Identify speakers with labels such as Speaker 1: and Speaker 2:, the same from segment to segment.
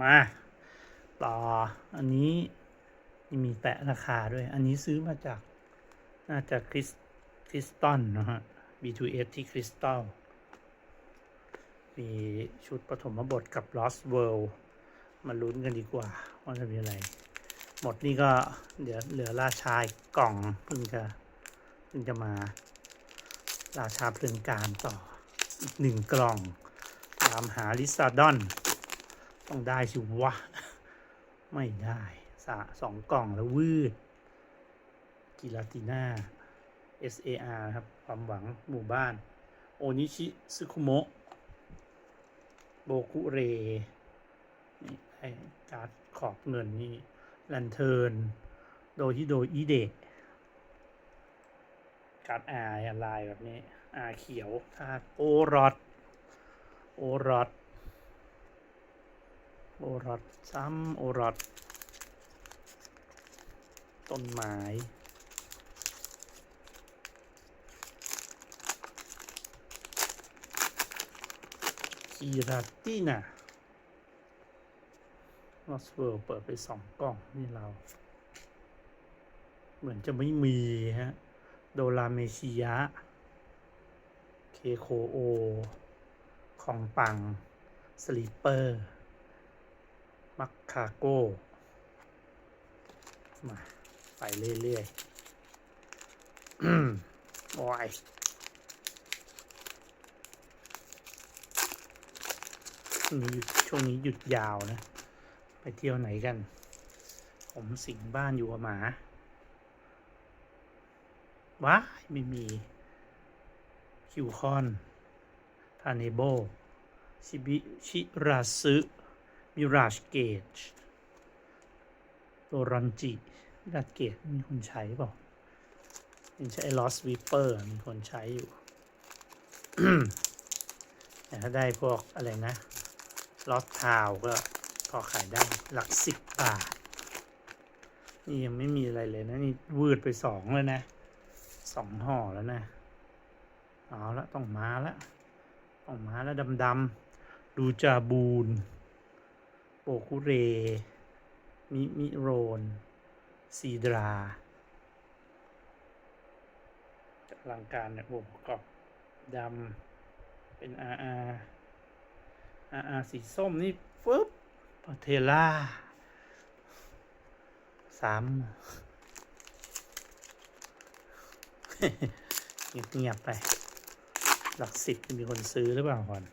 Speaker 1: มา ต่ออันนี้มีแปะราคาด้วย อันนี้ซื้อมาจาก น่าจะคริสคริสตัลนะฮะ B2S ที่คริสตัลมีชุดปฐมบทกับ Lost World มาลุ้นกันดีกว่า ว่าจะมีอะไร หมดนี่ก็เดี๋ยวเหลือราชาอีกกล่องเพิ่งจะเพิ่งจะมา ราชาเพลิงการต่ออีกหนึ่งกล่อง ตามหาลิซาดอน ต้องได้สิวะ ไม่ได้สะสองกล่องแล้ววืดกิลาติน่า SAR ครับ ความหวังหมู่บ้าน โอนิชิซึคุโมะ โบคุเร นี่ไอ้การ์ดขอบเงินนี่ลันเทิร์น โดยที่โดอีเดะการ์ดอาร์ลายแบบนี้อาเขียวธาตุโอรอดโอรอด อรอดซ้ำโอรอดต้นไม้คีราติน่ะลอสเวิร์เปิดไปสองกล่องนี่เรา เหมือนจะไม่มีฮะ โดราเมชิยะ เคโคโอ ของปัง สลีปเปอร์ มักคาโก้ มา ไปเรื่อยๆอืมโอ้ยช่วงนี้หยุดช่วงนี้หยุดยาวนะ ไปเที่ยวไหนกัน ผมสิงบ้านอยู่กับหมา ว้าไม่มีคิวคอน ทาเนโบ ชิบิ ชิราซึ มิราชเกจโดรันจิมิราชเกจมีคนใช้เปล่ายังใช้ลอสวิปเปอร์มีคนใช้อยู่แต่ถ้าได้พวกอะไรนะลอสทาวก็พอขายได้หลักสิบบาท นี่ยังไม่มีอะไรเลยนะ นี่วืดไปสองแล้วนะสองห่อแล้วนะ เอาละต้องมาละต้องมาแล้วดำๆดูจาบูน โปคุเร มิมิโรนซีดราอลังการเนี่ยโอ้ประกอบดำเป็นอาอาอาอาสีส้มนี่ฟึบพอเทล่าสามเงียบๆไป หลักสิบจะมีคนซื้อหรือเปล่าก่อน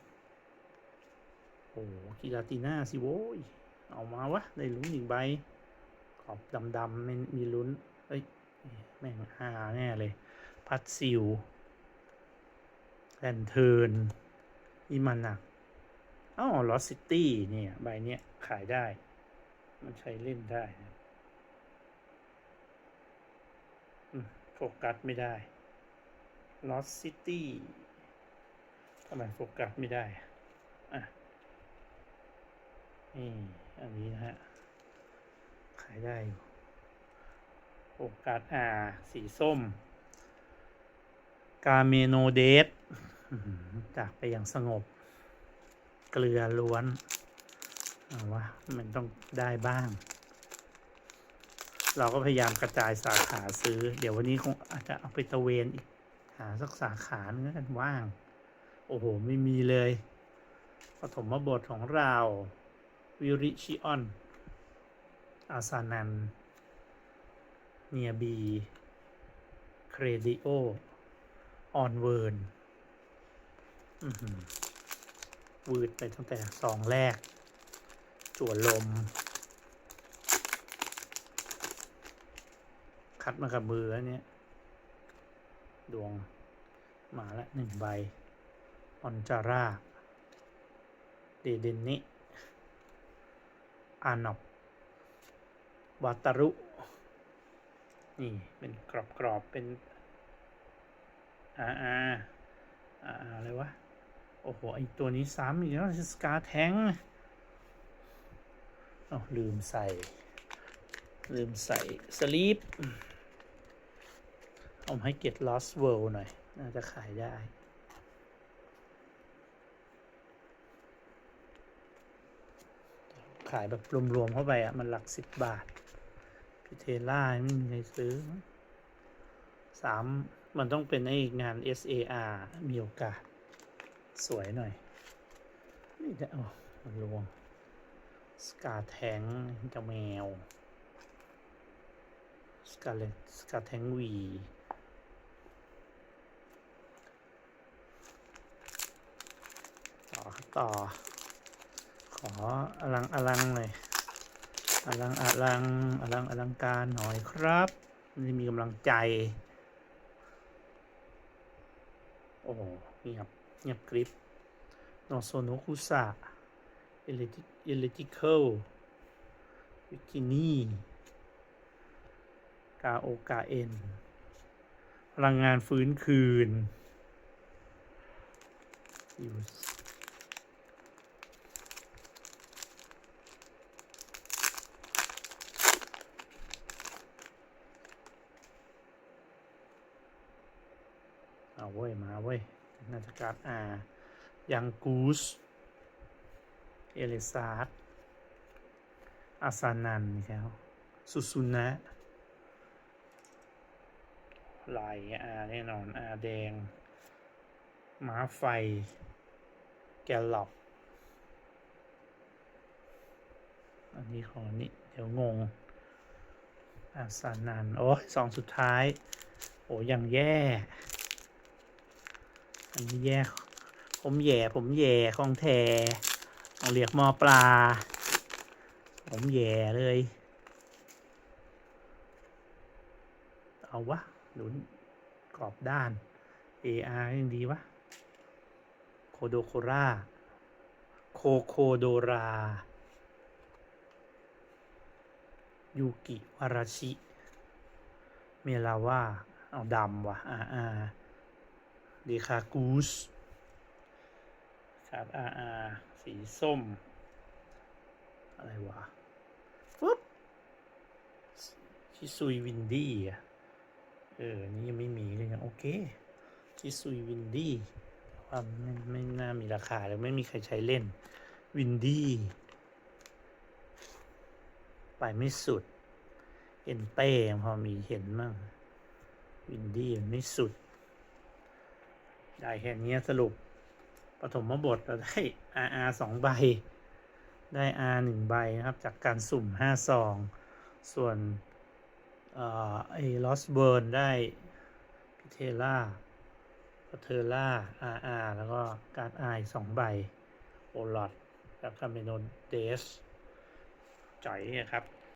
Speaker 1: โอ้กีลาติน่าสิโว้ย เอามาวะ ได้ลุ้นอีกใบ ขอบดำๆไม่มีลุ้น เอ้ย แม่งอาแน่เลย พัดซิลแลนเทิร์นอีมันหนักอ๋อลอสซิตี้เนี่ย ใบเนี้ย ขายได้ มันใช้เล่นได้นะโฟกัสไม่ได้ลอสซิตี้ทำไมโฟกัสไม่ได้ อะ นี่ อันนี้นะฮะ ขายได้อยู่โฟกัสอ่าสีส้ม กาเมโนเดสอื้อหือจากไปอย่างสงบ เกลือล้วนเอาวะมันต้องได้บ้าง เราก็พยายามกระจายสาขาซื้อ เดี๋ยววันนี้คงอาจจะเอาไปตะเวนอีก หาสักสาขาหนึงแล้วกันว่าง โอ้โห ไม่มีเลยปฐมบทของเรา วิริชิออน อาซานัน เนียบี เครดิโอ ออนเวิร์นวืดไปตั้งแต่สองแรก จั่วลม คัดมากับมือแล้วเนี่ย ดวง มาละหนึ่งใบ ออนจาร่า เดเดนนิ อานอบวาตารุ นี่เป็นกรอบกรอบๆเป็นอาอาอาอะไรวะ โอ้โห ไอตัวนี้ซ้ำอีกแล้วสกาแทงอ๋อลืมใส่ ลืมใส่สลีปเอามาให้เก็ต Lost World หน่อย น่าจะขายได้ ขายแบบรวมๆเข้าไปอะ มันหลักสิบบาท พิเทล่าไม่มีใครซื้อสามมันต้องเป็นไอ้งาน SAR มีโอกาส สวยหน่อยนี่จะอ๋อมันรวมสกาแทงเจ้าแมว สกาเลสกาแทงวีต่อครับต่อ ขออลังอลังหน่อยอลังอลังอลังอลังการหน่อยครับนี่มีกำลังใจ โอ้เงียบเงียบกริบโนโซโนคุสะเอเลติเอเลติเคิลวิกินี่กาโอกาเอ็นพลังงานฟื้นคืนอยู่ เอาเว้ย มาเว้ยนาฏการอายังกูสเอเลซาร์ดอาซานันครับสุสุนะลายอาแน่นอนอาแดง ม้าไฟ แกลล็อกอันนี้ของนี่เดี๋ยวงง อาซานัน โอ้ยสองสุดท้าย โอ้ยังแย่ อันนี้แย่ผมแย่ผมแย่ของแทเอาเรียกมอปลา ผมแย่เลย เอาวะหนุนกรอบด้าน AR ยังดีวะ โคโดโคราโคโคโดรายูกิวาราชิ เมลาว่า เอาดำวะอาอา ดีคากูสครับ RR สีส้ม อะไรวะฟึบชิซุยวินดี้อะ เออ นี่ยังไม่มีเลยยังโอเคชิซุยวินดี้ว่าไม่ไม่น่ามีราคาเลยไม่มีใครใช้เล่น วินดี้ ไปไม่สุด เอ็นเต้ยังพอมีเห็นมั่งวินดี้มันไม่สุด ได้แค่นี้สรุปปฐมบทเราได้ RR สองใบ ได้ R หนึ่งใบนะครับ จากการสุ่มห้าซอง ส่วนเอ่อไอ้ Lost Burn ได้พิเทล่าพัเทล่า RR แล้วก็การ์ด R อีกสองใบโอลอดกับคาเมโนเดสจ่อยอะครับ